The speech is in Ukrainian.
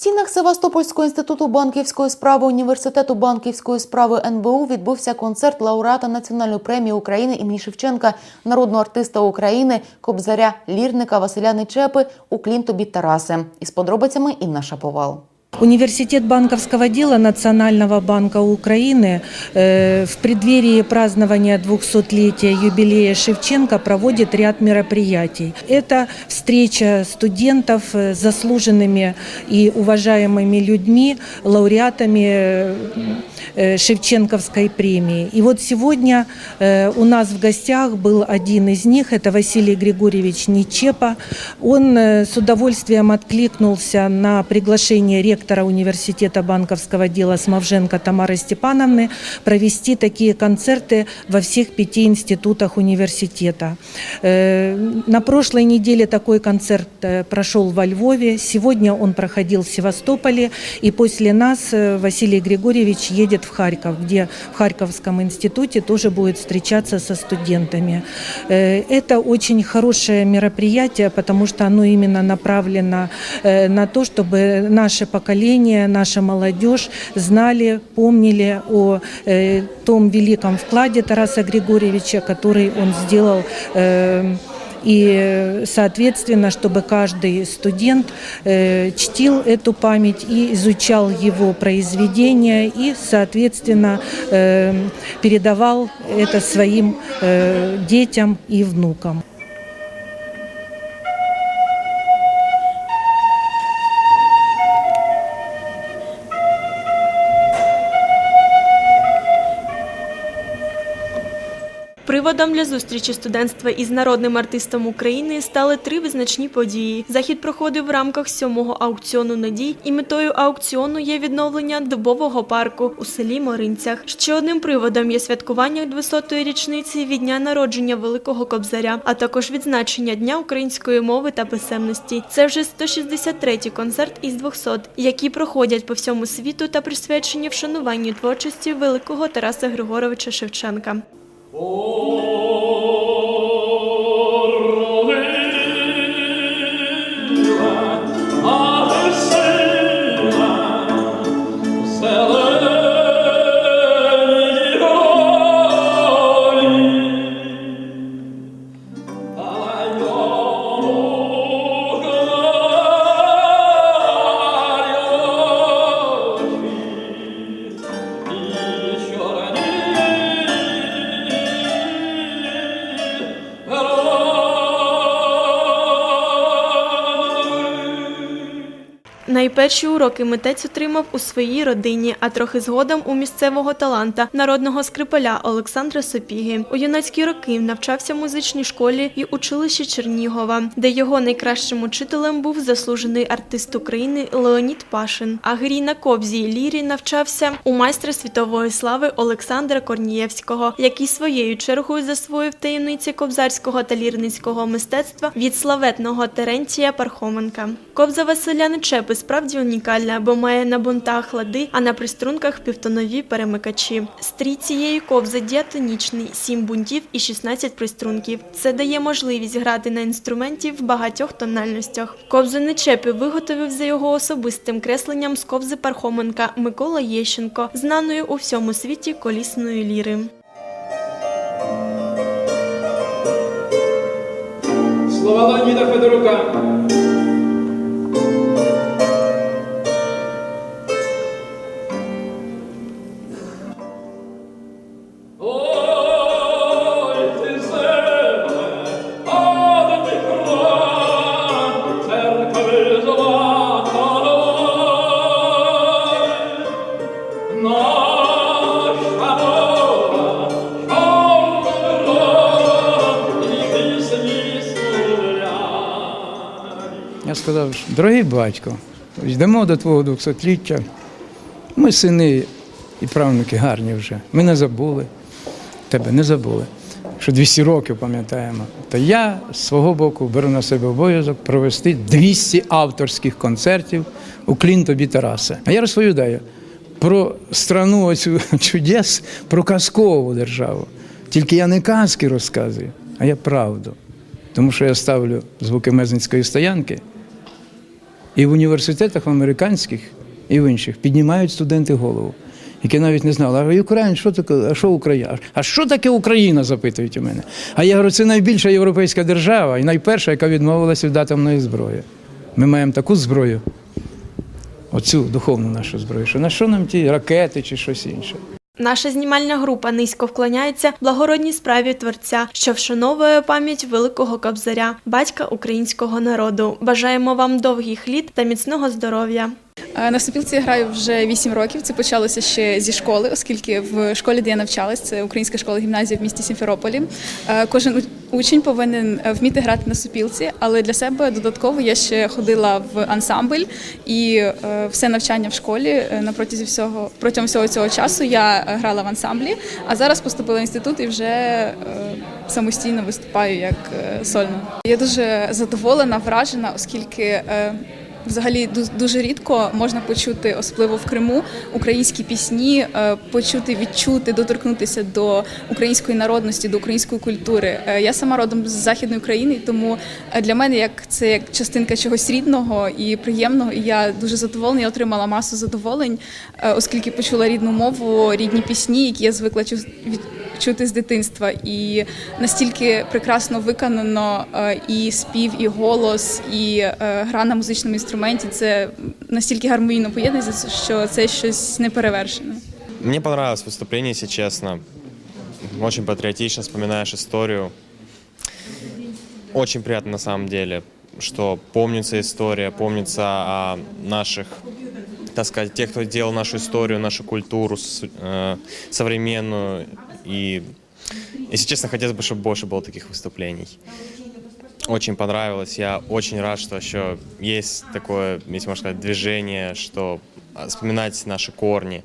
стінах Севастопольського інституту банківської справи університету банківської справи НБУ відбувся концерт лауреата національної премії України імені Шевченка, народного артиста України, кобзаря лірника Василя Нечепи у Клінтобі Тараси. Із подробицями Інна Шаповал. Университет банковского дела Национального банка Украины э, в преддверии празднования 200-летия юбилея Шевченко проводит ряд мероприятий. Это встреча студентов э, с заслуженными и уважаемыми людьми, лауреатами э, Шевченковской премии. И вот сегодня у нас в гостях был один из них, это Василий Григорьевич Ничепа. Он с удовольствием откликнулся на приглашение ректора университета банковского дела Смовженко Тамары Степановны провести такие концерты во всех пяти институтах университета. Э, На прошлой неделе такой концерт э, прошел во Львове, сегодня он проходил в Севастополе, и после нас э, Василий Григорьевич едет в Харьков, где в Харьковском институте тоже будет встречаться со студентами. Это очень хорошее мероприятие, потому что оно именно направлено на то, чтобы наше поколение, наша молодежь знали, помнили о э, том великом вкладе Тараса Григорьевича, который он сделал э, и, соответственно, чтобы каждый студент э, чтил эту память и изучал его произведения и, соответственно, э, передавал это своим э, детям и внукам. Приводом для зустрічі студентства із народним артистом України стали три визначні події. Захід проходив в рамках сьомого аукціону надій, і метою аукціону є відновлення дубового парку у селі Моринцях. Ще одним приводом є святкування 200-ї річниці від дня народження Великого Кобзаря, а також відзначення Дня української мови та писемності. Це вже 163-й концерт із 200, які проходять по всьому світу та присвячені вшануванню творчості великого Тараса Григоровича Шевченка. Oh. Найперші уроки митець отримав у своїй родині, а трохи згодом у місцевого таланта народного скрипаля Олександра Сопіги. У юнацькі роки навчався в музичній школі і училищі Чернігова, де його найкращим учителем був заслужений артист України Леонід Пашин. А грі на кобзі й лірі навчався у майстра світової слави Олександра Корнієвського, який своєю чергою засвоїв таємниці кобзарського та лірницького мистецтва від славетного Терентія Пархоменка. Кобза Василя Нечепи справді унікальна, бо має на бунтах лади, а на приструнках півтонові перемикачі. Стрій цієї кобзи діатонічний, 7 бунтів і 16 приструнків. Це дає можливість грати на інструменті в багатьох тональностях. Кобзу Нечепи виготовив за його особистим кресленням з кобзи Пархоменка Микола Єщенко, знаною у всьому світі колісної ліри. Слова Леоніда Федорука. Я сказав, дорогий батько, йдемо до твого 200-ліття. Ми сини і правнуки гарні вже. Ми не забули, тебе не забули, що 200 років пам'ятаємо. То я з свого боку беру на себе обов'язок провести 200 авторських концертів у Клін Тараса. А я розповідаю про страну оцю чудес, про казкову державу. Тільки я не казки розказую, а я правду. Тому що я ставлю звуки Мезенської стоянки І в університетах американських і в інших піднімають студенти голову, які навіть не знали, а Україна, що таке, а що Україна? А що таке Україна? запитують у мене. А я говорю, це найбільша європейська держава і найперша, яка відмовилася від атомної зброї. Ми маємо таку зброю, оцю духовну нашу зброю, що на що нам ті ракети чи щось інше. Наша знімальна група низько вклоняється благородній справі творця, що вшановує пам'ять великого кобзаря, батька українського народу. Бажаємо вам довгих літ та міцного здоров'я. Е, На сопілці я граю вже 8 років. Це почалося ще зі школи, оскільки в школі, де я навчалась, це українська школа гімназія в місті Сімферополі. е, Кожен учень повинен е, вміти грати на супілці, але для себе додатково я ще ходила в ансамбль і е, все навчання в школі е, на протязі всього протягом всього цього часу я грала в ансамблі. А зараз поступила в інститут і вже самостійно виступаю як сольно. Я дуже задоволена, вражена, оскільки. Взагалі ду- дуже рідко можна почути, особливо в Криму, українські пісні, е, почути, відчути, доторкнутися до української народності, до української культури. Е, Я сама родом з західної України, тому е, для мене як це як частинка чогось рідного і приємного. І я дуже задоволена. Я отримала масу задоволень, оскільки почула рідну мову, рідні пісні, які я звикла від- чути з дитинства, і настільки прекрасно виконано е, і спів, і голос, і е, гра на музичному інструменті. Це настільки гармонійно поєднується, що це щось неперевершене. Мне понравилось выступление, если честно. Очень патриотично, вспоминаешь историю. Очень приятно на самом деле, что помнится история, помнится о наших, так сказать, тех, кто делал нашу историю, нашу культуру с- э, современную. И, если честно, хотелось бы, чтобы больше было таких выступлений. Очень понравилось. Я очень рад, что еще есть такое, если можно сказать, движение, что а, вспоминать наши корни.